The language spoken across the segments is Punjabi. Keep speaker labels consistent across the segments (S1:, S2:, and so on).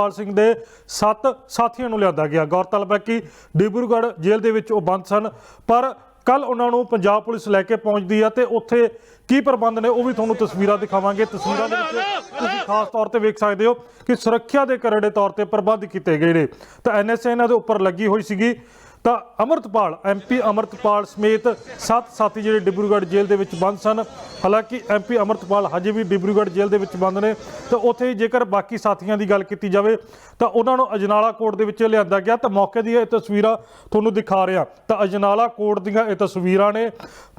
S1: ਪਾਲ ਸਿੰਘ ਦੇ ਸੱਤ ਸਾਥੀਆਂ ਨੂੰ ਲਿਆਂਦਾ ਗਿਆ। ਗੌਰਤਲਬ ਹੈ ਕਿ ਡਿਬਰੂਗੜ੍ਹ ਜੇਲ੍ਹ ਦੇ ਵਿੱਚ ਉਹ ਬੰਦ ਸਨ, ਪਰ ਕੱਲ ਉਹਨਾਂ ਨੂੰ ਪੰਜਾਬ ਪੁਲਿਸ ਲੈ ਕੇ ਪਹੁੰਚਦੀ ਹੈ ਤੇ ਉੱਥੇ ਕੀ ਪ੍ਰਬੰਧ ਨੇ ਉਹ ਵੀ ਤੁਹਾਨੂੰ ਤਸਵੀਰਾਂ ਦਿਖਾਵਾਂਗੇ। ਤਸਵੀਰਾਂ ਦੇ ਵਿੱਚ ਤੁਸੀਂ ਖਾਸ ਤੌਰ ਤੇ ਵੇਖ ਸਕਦੇ ਹੋ ਕਿ ਸੁਰੱਖਿਆ ਦੇ ਕਰੜੇ ਤੌਰ ਤੇ ਪ੍ਰਬੰਧ ਕੀਤੇ ਗਏ ਨੇ। ਤਾਂ ਐਨਐਸਏ ਇਹਨਾਂ ਦੇ ਉੱਪਰ ਲੱਗੀ ਹੋਈ ਸੀਗੀ। ਤਾਂ ਅਮਰਤਪਾਲ ਐਮਪੀ ਅਮਰਤਪਾਲ ਸਮੇਤ ਸੱਤ ਸਾਥੀ ਜਿਹੜੇ ਡਿਬਰੂਗੜ੍ਹ ਜੇਲ੍ਹ ਦੇ ਵਿੱਚ ਬੰਦ ਸਨ। ਹਾਲਾਂਕਿ ਐਮਪੀ ਅਮਰਤਪਾਲ ਹਜੇ ਵੀ ਡਿਬਰੂਗੜ੍ਹ ਜੇਲ੍ਹ ਦੇ ਵਿੱਚ ਬੰਦ ਨੇ। ਤਾਂ ਉੱਥੇ ਜੇਕਰ ਬਾਕੀ ਸਾਥੀਆਂ ਦੀ ਗੱਲ ਕੀਤੀ ਜਾਵੇ, ਤਾਂ ਉਹਨਾਂ ਨੂੰ ਅਜਨਾਲਾ ਕੋਰਟ ਦੇ ਵਿੱਚ ਲਿਆਂਦਾ ਗਿਆ। ਤਾਂ ਮੌਕੇ ਦੀਆਂ ਇਹ ਤਸਵੀਰਾਂ ਤੁਹਾਨੂੰ ਦਿਖਾ ਰਿਹਾ। ਤਾਂ ਅਜਨਾਲਾ ਕੋਰਟ ਦੀਆਂ ਇਹ ਤਸਵੀਰਾਂ ਨੇ।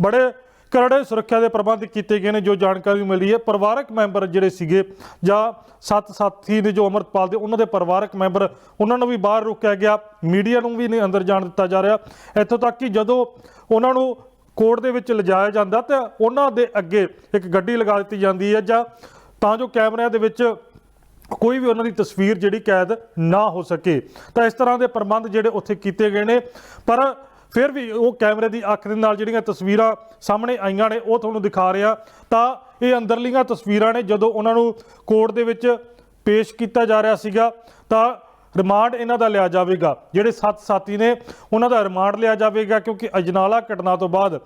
S1: ਬੜੇ ਕਰੜੇ ਸੁਰੱਖਿਆ ਦੇ ਪ੍ਰਬੰਧ ਕੀਤੇ ਗਏ ਨੇ, ਜੋ ਜਾਣਕਾਰੀ ਮਿਲੀ ਹੈ। ਪਰਿਵਾਰਕ ਮੈਂਬਰ ਜਿਹੜੇ ਸੀਗੇ ਜਾਂ ਸੱਤ ਸਾਥੀ ਨੇ ਜੋ ਅਮਰਤਪਾਲ ਦੇ, ਉਹਨਾਂ ਦੇ ਪਰਿਵਾਰਕ ਮੈਂਬਰ, ਉਹਨਾਂ ਨੂੰ ਵੀ ਬਾਹਰ ਰੋਕਿਆ ਗਿਆ। ਮੀਡੀਆ ਨੂੰ ਵੀ ਨਹੀਂ ਅੰਦਰ ਜਾਣ ਦਿੱਤਾ ਜਾ ਰਿਹਾ। ਇੱਥੋਂ ਤੱਕ ਕਿ ਜਦੋਂ ਉਹਨਾਂ ਨੂੰ ਕੋਰਟ ਦੇ ਵਿੱਚ ਲਿਜਾਇਆ ਜਾਂਦਾ, ਤਾਂ ਉਹਨਾਂ ਦੇ ਅੱਗੇ ਇੱਕ ਗੱਡੀ ਲਗਾ ਦਿੱਤੀ ਜਾਂਦੀ ਹੈ ਜਾਂ ਤਾਂ ਜੋ ਕੈਮਰਿਆਂ ਦੇ ਵਿੱਚ ਕੋਈ ਵੀ ਉਹਨਾਂ ਦੀ ਤਸਵੀਰ ਜਿਹੜੀ ਕੈਦ ਨਾ ਹੋ ਸਕੇ। ਤਾਂ ਇਸ ਤਰ੍ਹਾਂ ਦੇ ਪ੍ਰਬੰਧ ਜਿਹੜੇ ਉੱਥੇ ਕੀਤੇ ਗਏ ਨੇ। ਪਰ ਫਿਰ ਵੀ ਉਹ ਕੈਮਰੇ ਦੀ ਅੱਖ ਦੇ ਨਾਲ ਜਿਹੜੀਆਂ ਤਸਵੀਰਾਂ ਸਾਹਮਣੇ ਆਈਆਂ ਨੇ, ਉਹ ਤੁਹਾਨੂੰ ਦਿਖਾ ਰਿਹਾ। ਤਾਂ ਇਹ ਅੰਦਰਲੀਆਂ ਤਸਵੀਰਾਂ ਨੇ, ਜਦੋਂ ਉਹਨਾਂ ਨੂੰ ਕੋਰਟ ਦੇ ਵਿੱਚ ਪੇਸ਼ ਕੀਤਾ ਜਾ ਰਿਹਾ ਸੀਗਾ, ਤਾਂ ਰਿਮਾਂਡ ਇਹਨਾਂ ਦਾ ਲਿਆ ਜਾਵੇਗਾ। ਜਿਹੜੇ ਸੱਤ ਸਾਥੀ ਨੇ, ਉਹਨਾਂ ਦਾ ਰਿਮਾਂਡ ਲਿਆ ਜਾਵੇਗਾ, ਕਿਉਂਕਿ ਅਜਨਾਲਾ ਘਟਨਾ ਤੋਂ ਬਾਅਦ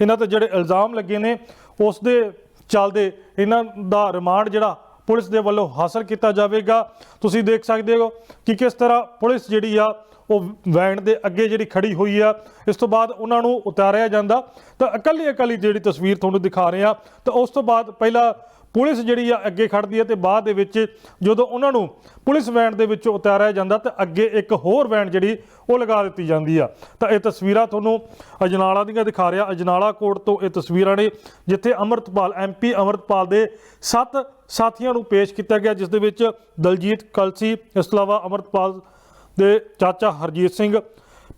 S1: ਇਹਨਾਂ ਤੇ ਜਿਹੜੇ ਇਲਜ਼ਾਮ ਲੱਗੇ ਨੇ, ਉਸ ਦੇ ਚੱਲਦੇ ਇਹਨਾਂ ਦਾ ਰਿਮਾਂਡ ਜਿਹੜਾ ਪੁਲਿਸ ਦੇ ਵੱਲੋਂ ਹਾਸਲ ਕੀਤਾ ਜਾਵੇਗਾ। ਤੁਸੀਂ ਦੇਖ ਸਕਦੇ ਹੋ ਕਿ ਕਿਸ ਤਰ੍ਹਾਂ ਪੁਲਿਸ ਜਿਹੜੀ ਆ, ਉਹ ਵੈਨ ਦੇ ਅੱਗੇ ਜਿਹੜੀ ਖੜੀ ਹੋਈ ਆ, ਇਸ ਤੋਂ ਬਾਅਦ ਉਹਨਾਂ ਨੂੰ ਉਤਾਰਿਆ ਜਾਂਦਾ। ਤਾਂ ਇਕੱਲੀ ਇਕੱਲੀ ਜਿਹੜੀ ਤਸਵੀਰ ਤੁਹਾਨੂੰ ਦਿਖਾ ਰਹੇ ਆ, ਤਾਂ ਉਸ ਤੋਂ ਬਾਅਦ ਪਹਿਲਾਂ ਪੁਲਿਸ ਜਿਹੜੀ ਆ ਅੱਗੇ ਖੜਦੀ ਹੈ ਤੇ ਬਾਅਦ ਦੇ ਵਿੱਚ ਜਦੋਂ ਉਹਨਾਂ ਨੂੰ ਪੁਲਿਸ ਵੈਨ ਦੇ ਵਿੱਚੋਂ ਉਤਾਰਿਆ ਜਾਂਦਾ ਤਾਂ ਅੱਗੇ ਇੱਕ ਹੋਰ ਵੈਨ ਜਿਹੜੀ ਉਹ ਲਗਾ ਦਿੱਤੀ ਜਾਂਦੀ ਆ। ਤਾਂ ਇਹ ਤਸਵੀਰਾਂ ਤੁਹਾਨੂੰ ਅਜਨਾਲਾ ਦੀਆਂ ਦਿਖਾ ਰਿਹਾ। ਅਜਨਾਲਾ ਕੋਟ ਤੋਂ ਇਹ ਤਸਵੀਰਾਂ ਨੇ ਜਿੱਥੇ ਅਮਰਤਪਾਲ ਐਮਪੀ ਅਮਰਤਪਾਲ ਦੇ ਸੱਤ ਸਾਥੀਆਂ ਨੂੰ ਪੇਸ਼ ਕੀਤਾ ਗਿਆ, ਜਿਸ ਦੇ ਵਿੱਚ ਦਲਜੀਤ ਕਲਸੀ, ਇਸ ਤੋਂ ਇਲਾਵਾ ਅਮਰਤਪਾਲ ਦੇ ਚਾਚਾ ਹਰਜੀਤ ਸਿੰਘ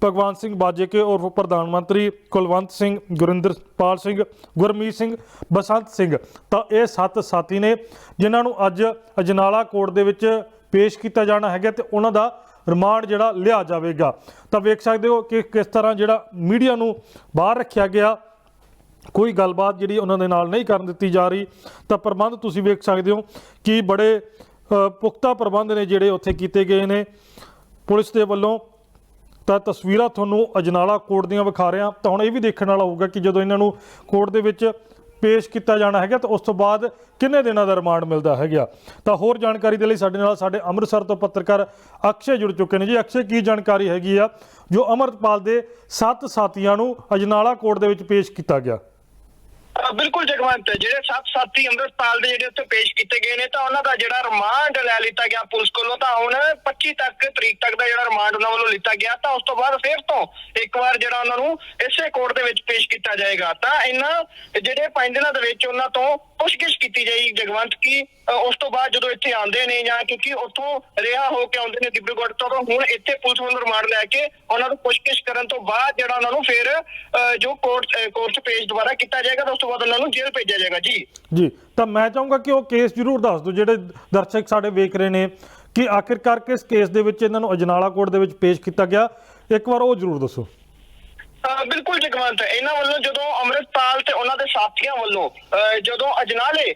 S1: ਭਗਵਾਨ ਸਿੰਘ ਬਾਜੇਕੇ ਔਰ ਪ੍ਰਧਾਨ ਮੰਤਰੀ ਕੁਲਵੰਤ ਸਿੰਘ, ਗੁਰਿੰਦਰਪਾਲ ਸਿੰਘ, ਗੁਰਮੀਤ ਸਿੰਘ, ਬਸੰਤ ਸਿੰਘ। ਤਾਂ ਇਹ ਸੱਤ ਸਾਥੀ ਨੇ ਜਿਨ੍ਹਾਂ ਨੂੰ ਅੱਜ ਅਜਨਾਲਾ ਕੋਰਟ ਦੇ ਵਿੱਚ ਪੇਸ਼ ਕੀਤਾ ਜਾਣਾ ਹੈਗਾ ਤੇ ਉਹਨਾਂ ਦਾ ਰਿਮਾਂਡ ਜਿਹੜਾ ਲਿਆ ਜਾਵੇਗਾ। ਤਾਂ ਵੇਖ ਸਕਦੇ ਹੋ ਕਿ ਕਿਸ ਤਰ੍ਹਾਂ ਜਿਹੜਾ ਮੀਡੀਆ ਨੂੰ ਬਾਹਰ ਰੱਖਿਆ ਗਿਆ। ਕੋਈ ਗੱਲਬਾਤ ਜਿਹੜੀ ਉਹਨਾਂ ਦੇ ਨਾਲ ਨਹੀਂ ਕਰਨ ਦਿੱਤੀ ਜਾ ਰਹੀ। ਤਾਂ ਪ੍ਰਬੰਧ ਤੁਸੀਂ ਵੇਖ ਸਕਦੇ ਹੋ ਕਿ ਬੜੇ ਪੁਖਤਾ ਪ੍ਰਬੰਧ ਨੇ ਜਿਹੜੇ ਉੱਥੇ ਕੀਤੇ ਗਏ ਨੇ। ਪੁਲਿਸ ਦੇ ਵੱਲੋਂ ਤਾਂ ਤਸਵੀਰਾਂ ਤੁਹਾਨੂੰ ਅਜਨਾਲਾ ਕੋਰਟ ਦੀਆਂ ਵਿਖਾ ਰਿਹਾ। ਤਾਂ ਹੁਣ ਇਹ ਵੀ ਦੇਖਣ ਵਾਲਾ ਹੋਊਗਾ ਕਿ ਜਦੋਂ ਇਹਨਾਂ ਨੂੰ ਕੋਰਟ ਦੇ ਵਿੱਚ ਪੇਸ਼ ਕੀਤਾ ਜਾਣਾ ਹੈਗਾ, ਤਾਂ ਉਸ ਤੋਂ ਬਾਅਦ ਕਿੰਨੇ ਦਿਨਾਂ ਦਾ ਰਿਮਾਂਡ ਮਿਲਦਾ ਹੈਗਾ। ਤਾਂ ਹੋਰ ਜਾਣਕਾਰੀ ਦੇ ਲਈ ਸਾਡੇ ਨਾਲ ਸਾਡੇ ਅੰਮ੍ਰਿਤਸਰ ਤੋਂ ਪੱਤਰਕਾਰ ਅਕਸ਼ੇ ਜੁੜ ਚੁੱਕੇ ਨੇ ਜੀ। ਅਕਸ਼ੇ, ਕੀ ਜਾਣਕਾਰੀ ਹੈਗੀ ਆ ਜੋ ਅਮਰਤਪਾਲ ਦੇ ਸੱਤ ਸਾਥੀਆਂ ਨੂੰ ਅਜਨਾਲਾ ਕੋਰਟ ਦੇ ਵਿੱਚ ਪੇਸ਼ ਕੀਤਾ ਗਿਆ?
S2: ਬਿਲਕੁਲ ਜਗਵੰਤ ਜਿਹੜੇ ਸੱਤ ਸਾਥੀ ਅੰਮ੍ਰਿਤਪਾਲ ਦੇ ਜਿਹੜੇ ਉੱਥੇ ਪੇਸ਼ ਕੀਤੇ ਗਏ ਨੇ ਤਾਂ ਉਹਨਾਂ ਦਾ ਜਿਹੜਾ ਰਿਮਾਂਡ ਲੈ ਲਿੱਤਾ ਗਿਆ ਪੁਲਿਸ ਕੋਲੋਂ ਤਾਂ ਹੁਣ 25 ਤੱਕ ਤਰੀਕ ਤੱਕ ਦਾ ਜਿਹੜਾ ਰਿਮਾਂਡ ਉਹਨਾਂ ਵੱਲੋਂ ਲਿੱਤਾ ਗਿਆ ਤਾਂ ਉਸ ਤੋਂ ਬਾਅਦ ਫਿਰ ਤੋਂ ਇੱਕ ਵਾਰ ਜਿਹੜਾ ਉਹਨਾਂ ਨੂੰ ਇਸੇ ਕੋਰਟ ਦੇ ਵਿੱਚ ਪੇਸ਼ ਕੀਤਾ ਜਾਏਗਾ। ਤਾਂ ਇਹਨਾਂ ਜਿਹੜੇ ਪੰਜ ਦਿਨਾਂ ਦੇ ਵਿੱਚ ਉਹਨਾਂ ਤੋਂ ਪੁੱਛਗਿੱਛ ਕੀਤੀ ਜਾਈ ਜਗਵੰਤ ਕੀ ਉਸ ਤੋਂ ਬਾਅਦ ਜਦੋਂ ਇੱਥੇ ਆਉਂਦੇ ਨੇ ਜਾਂ ਕਿਉਂਕਿ ਉੱਥੋਂ ਰਿਹਾ ਹੋ ਕੇ ਆਉਂਦੇ ਨੇ ਡਿਬਰੂਗੜ੍ਹ ਤੋਂ ਹੁਣ ਇੱਥੇ ਪੁਲਿਸ ਵੱਲੋਂ ਰਿਮਾਂਡ ਲੈ ਕੇ ਉਹਨਾਂ ਨੂੰ ਪੁੱਛਗਿੱਛ ਕਰਨ ਤੋਂ ਬਾਅਦ ਜਿਹੜਾ ਉਹਨਾਂ ਨੂੰ ਫੇਰ ਅ, ਜੋ ਕੋਰਟ ਕੋਰਟ 'ਚ ਪੇਸ਼ ਦੁਬਾਰਾ ਕੀਤਾ ਜਾਏਗਾ ਤਾਂ ਉਸ ਤੋਂ ਬਾਅਦ ਉਹਨਾਂ ਨੂੰ ਜੇਲ੍ਹ ਭੇਜਿਆ ਜਾਏਗਾ ਜੀ।
S1: ਜੀ ਤਾਂ ਮੈਂ ਚਾਹੂੰਗਾ ਕਿ ਉਹ ਕੇਸ ਜ਼ਰੂਰ ਦੱਸ ਦਿਓ ਜਿਹੜੇ ਦਰਸ਼ਕ ਸਾਡੇ ਵੇਖ ਰਹੇ ਨੇ ਕਿ ਆਖਿਰਕਾਰ ਕਿਸ ਕੇਸ ਦੇ ਵਿੱਚ ਇਹਨਾਂ ਨੂੰ ਅਜਨਾਲਾ ਕੋਰਟ ਦੇ ਵਿੱਚ ਪੇਸ਼ ਕੀਤਾ ਗਿਆ। ਇੱਕ ਵਾਰ ਉਹ ਜ਼ਰੂਰ ਦੱਸੋ।
S2: ਬਿਲਕੁਲ ਜਗਵੰਤ ਇਹਨਾਂ ਵੱਲੋਂ ਜਦੋਂ ਅੰਮ੍ਰਿਤਪਾਲ ਤੇ ਉਹਨਾਂ ਦੇ ਸਾਥੀਆਂ ਵੱਲੋਂ ਜਦੋਂ ਅਜਨਾਲੇ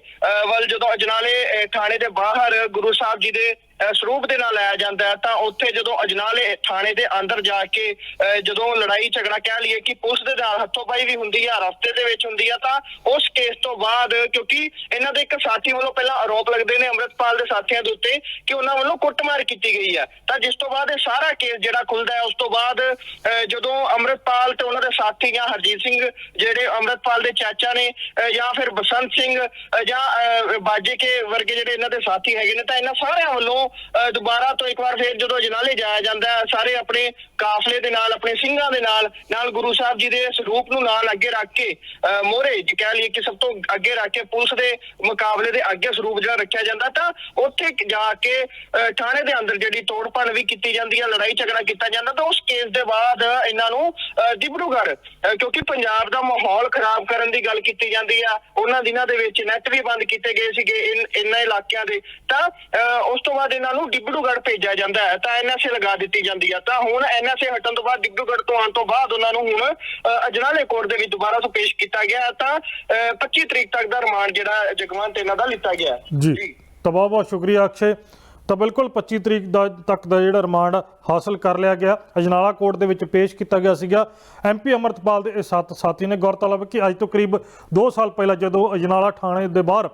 S2: ਵੱਲ ਜਦੋਂ ਅਜਨਾਲੇ ਥਾਣੇ ਦੇ ਬਾਹਰ ਗੁਰੂ ਸਾਹਿਬ ਜੀ ਦੇ ਸਰੂਪ ਦੇ ਨਾਲ ਲਾਇਆ ਜਾਂਦਾ ਹੈ, ਤਾਂ ਉੱਥੇ ਜਦੋਂ ਅਜਨਾਲੇ ਥਾਣੇ ਦੇ ਅੰਦਰ ਜਾ ਕੇ, ਅਹ, ਜਦੋਂ ਲੜਾਈ ਝਗੜਾ ਕਹਿ ਲਈਏ ਕਿ ਪੁਲਿਸ ਦੇ ਨਾਲ ਹੱਥੋਂਬਾਈ ਵੀ ਹੁੰਦੀ ਆ, ਰਸਤੇ ਦੇ ਵਿੱਚ ਹੁੰਦੀ ਆ, ਤਾਂ ਉਸ ਕੇਸ ਤੋਂ ਬਾਅਦ ਕਿਉਂਕਿ ਇਹਨਾਂ ਦੇ ਇੱਕ ਸਾਥੀ ਵੱਲੋਂ ਪਹਿਲਾਂ ਆਰੋਪ ਲੱਗਦੇ ਨੇ ਅੰਮ੍ਰਿਤਪਾਲ ਦੇ ਸਾਥੀਆਂ ਦੇ ਉੱਤੇ ਕਿ ਉਹਨਾਂ ਵੱਲੋਂ ਕੁੱਟਮਾਰ ਕੀਤੀ ਗਈ ਹੈ ਤਾਂ ਜਿਸ ਤੋਂ ਬਾਅਦ ਇਹ ਸਾਰਾ ਕੇਸ ਜਿਹੜਾ ਖੁੱਲਦਾ ਹੈ, ਉਸ ਤੋਂ ਬਾਅਦ, ਅਹ, ਜਦੋਂ ਅੰਮ੍ਰਿਤਪਾਲ ਤੇ ਉਹਨਾਂ ਦੇ ਸਾਥੀ ਜਾਂ ਹਰਜੀਤ ਸਿੰਘ ਜਿਹੜੇ ਅੰਮ੍ਰਿਤਪਾਲ ਦੇ ਚਾਚਾ ਨੇ ਜਾਂ ਫਿਰ ਬਸੰਤ ਸਿੰਘ ਜਾਂ, ਅਹ, ਬਾਜੇ ਕੇ ਵਰਗੇ ਜਿਹੜੇ ਇਹਨਾਂ ਦੇ ਸਾਥੀ ਹੈਗੇ ਨੇ, ਤਾਂ ਇਹਨਾਂ ਸਾਰਿਆਂ ਵੱਲੋਂ ਅਹ, ਦੁਬਾਰਾ ਤੋਂ ਇੱਕ ਵਾਰ ਫੇਰ ਜਦੋਂ ਜਨਾਲੇ ਜਾਇਆ ਜਾਂਦਾ ਹੈ, ਸਾਰੇ ਆਪਣੇ ਕਾਫਲੇ ਦੇ ਨਾਲ, ਆਪਣੇ ਸਿੰਘਾਂ ਦੇ ਨਾਲ ਨਾਲ ਗੁਰੂ ਸਾਹਿਬ ਜੀ ਦੇ ਸਰੂਪ ਨੂੰ ਨਾਲ ਅੱਗੇ ਰੱਖ ਕੇ ਮੋਹਰੇ ਜੇ ਕਹਿ ਲਈਏ ਕਿ ਸਭ ਤੋਂ ਅੱਗੇ ਰੱਖ ਕੇ ਪੁਲਿਸ ਦੇ ਮੁਕਾਬਲੇ ਦੇ ਅੱਗੇ ਸਰੂਪ ਜਿਹੜਾ ਰੱਖਿਆ ਜਾਂਦਾ, ਤਾਂ ਉੱਥੇ ਜਾ ਕੇ ਥਾਣੇ ਦੇ ਅੰਦਰ ਜਿਹੜੀ ਤੋੜਪਣ ਵੀ ਕੀਤੀ ਜਾਂਦੀ ਹੈ ਲੜਾਈ ਝਗੜਾ ਕੀਤਾ ਜਾਂਦਾ, ਤਾਂ ਉਸ ਕੇਸ ਦੇ ਬਾਅਦ ਇਹਨਾਂ ਨੂੰ, ਅਹ, ਡਿਬਰੂਗੜ੍ਹ ਕਿਉਂਕਿ ਪੰਜਾਬ ਦਾ ਮਾਹੌਲ ਖਰਾਬ ਕਰਨ ਦੀ ਗੱਲ ਕੀਤੀ ਜਾਂਦੀ ਆ, ਉਹਨਾਂ ਦਿਨਾਂ ਦੇ ਵਿੱਚ ਨੈਟ ਵੀ ਬੰਦ ਕੀਤੇ ਗਏ ਸੀਗੇ ਇਨ- ਇਹਨਾਂ ਇਲਾਕਿਆਂ ਦੇ, ਤਾਂ, ਅਹ, ਉਸ ਤੋਂ ਬਾਅਦ ਇਹਨਾਂ ਨੂੰ ਡਿਬਰੂਗੜ੍ਹ ਭੇਜਿਆ ਜਾਂਦਾ ਹੈ ਤਾਂ ਐਨਐਸਏ ਲਗਾ ਦਿੱਤੀ ਜਾਂਦੀ ਆ। ਤਾਂ ਹੁਣ ਐਨਐਸਏ ਹਟਣ ਤੋਂ ਬਾਅਦ ਡਿਬਰੂਗੜ੍ਹ ਤੋਂ ਆਉਣ ਤੋਂ ਬਾਅਦ ਉਹਨਾਂ ਨੂੰ ਹੁਣ ਅਜਨਾਲੇ ਕੋਰਟ ਦੇ ਵਿੱਚ ਦੁਬਾਰਾ ਤੋਂ ਪੇਸ਼ ਕੀਤਾ ਗਿਆ ਹੈ। ਤਾਂ ਅਹ 25 ਤਰੀਕ ਤੱਕ ਦਾ ਰਿਮਾਂਡ ਜਿਹੜਾ ਜਗਵੰਤ ਇਹਨਾਂ ਦਾ ਲਿੱਤਾ ਗਿਆ ਹੈ।
S1: ਜੀ। ਤਾਂ ਬਹੁਤ ਬਹੁਤ ਸ਼ੁਕਰੀਆ ਅਕਸ਼ੇ। ਤਾਂ ਬਿਲਕੁਲ 25 ਤਰੀਕ ਦਾ ਤੱਕ ਦਾ ਜਿਹੜਾ ਰਿਮਾਂਡ ਹਾਸਲ ਕਰ ਲਿਆ ਗਿਆ। ਅਜਨਾਲਾ ਕੋਰਟ ਦੇ ਵਿੱਚ ਪੇਸ਼ ਕੀਤਾ ਗਿਆ ਸੀਗਾ। ਐਮਪੀ ਅਮਰਤਪਾਲ ਦੇ ਇਹ ਸੱਤ ਸਾਥੀ ਨੇ ਗੌਰਤਲਬ ਹੈ ਕਿ ਅੱਜ ਤੋਂ ਕਰੀਬ 2 ਸਾਲ ਪਹਿਲਾਂ ਜਦੋਂ ਅਜਨਾਲਾ ਥਾਣੇ ਦੇ ਬਾਹਰ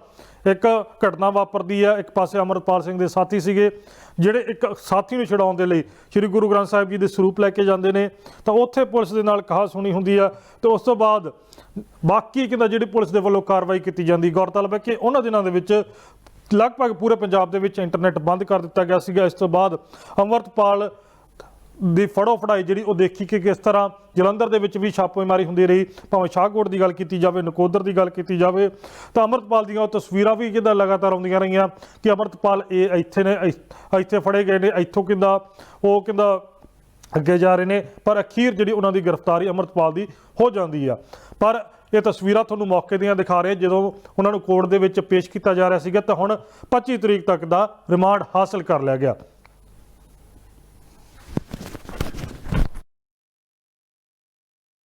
S1: ਇੱਕ ਘਟਨਾ ਵਾਪਰਦੀ ਹੈ ਇੱਕ ਪਾਸੇ ਅਮਰਤਪਾਲ ਸਿੰਘ ਦੇ ਸਾਥੀ ਸੀਗੇ, ਜਿਹੜੇ ਇੱਕ ਸਾਥੀ ਨੂੰ ਛਡਾਉਣ ਦੇ ਲਈ ਸ੍ਰੀ ਗੁਰੂ ਗ੍ਰੰਥ ਸਾਹਿਬ ਜੀ ਦੇ ਸਰੂਪ ਲੈ ਕੇ ਜਾਂਦੇ ਨੇ। ਤਾਂ ਉੱਥੇ ਪੁਲਿਸ ਦੇ ਨਾਲ ਕਹਾ ਸੁਣੀ ਹੁੰਦੀ ਆ ਤੇ ਉਸ ਤੋਂ ਬਾਅਦ ਬਾਕੀ ਕਹਿੰਦਾ ਜਿਹੜੀ ਪੁਲਿਸ ਦੇ ਵੱਲੋਂ ਕਾਰਵਾਈ ਕੀਤੀ ਜਾਂਦੀ, ਗੌਰਤਲਬ ਹੈ ਕਿ ਉਹਨਾਂ ਦਿਨਾਂ ਦੇ ਵਿੱਚ ਲਗਭਗ ਪੂਰੇ ਪੰਜਾਬ ਦੇ ਵਿੱਚ ਇੰਟਰਨੈਟ ਬੰਦ ਕਰ ਦਿੱਤਾ ਗਿਆ ਸੀਗਾ। ਇਸ ਤੋਂ ਬਾਅਦ ਅਮਰਤਪਾਲ ਦੀ ਫੜੋ ਫੜਾਈ ਜਿਹੜੀ ਉਹ ਦੇਖੀ ਕਿ ਕਿਸ ਤਰ੍ਹਾਂ ਜਲੰਧਰ ਦੇ ਵਿੱਚ ਵੀ ਛਾਪੇਮਾਰੀ ਹੁੰਦੀ ਰਹੀ। ਭਾਵੇਂ ਸ਼ਾਹਕੋਟ ਦੀ ਗੱਲ ਕੀਤੀ ਜਾਵੇ, ਨਕੋਦਰ ਦੀ ਗੱਲ ਕੀਤੀ ਜਾਵੇ, ਤਾਂ ਅਮਰਤਪਾਲ ਦੀਆਂ ਉਹ ਤਸਵੀਰਾਂ ਵੀ ਕਿਦਾਂ ਲਗਾਤਾਰ ਆਉਂਦੀਆਂ ਰਹੀਆਂ ਕਿ ਅਮਰਤਪਾਲ ਇਹ ਇੱਥੇ ਨੇ, ਇ- ਇੱਥੇ ਫੜੇ ਗਏ ਨੇ, ਇੱਥੋਂ ਕਿੰਦਾ, ਉਹ ਕਿੰਦਾ ਅੱਗੇ ਜਾ ਰਹੇ ਨੇ, ਪਰ ਅਖੀਰ ਜਿਹੜੀ ਉਹਨਾਂ ਦੀ ਗ੍ਰਿਫਤਾਰੀ ਅਮਰਤਪਾਲ ਦੀ ਹੋ ਜਾਂਦੀ ਆ। ਪਰ ਇਹ ਤਸਵੀਰਾਂ ਤੁਹਾਨੂੰ ਮੌਕੇ ਦੀਆਂ ਦਿਖਾ ਰਹੇ ਜਦੋਂ ਉਹਨਾਂ ਨੂੰ ਕੋਰਟ ਦੇ ਵਿੱਚ ਪੇਸ਼ ਕੀਤਾ ਜਾ ਰਿਹਾ ਸੀਗਾ, ਤਾਂ ਹੁਣ 25 ਤਰੀਕ ਤੱਕ ਦਾ ਰਿਮਾਂਡ ਹਾਸਲ ਕਰ ਲਿਆ ਗਿਆ।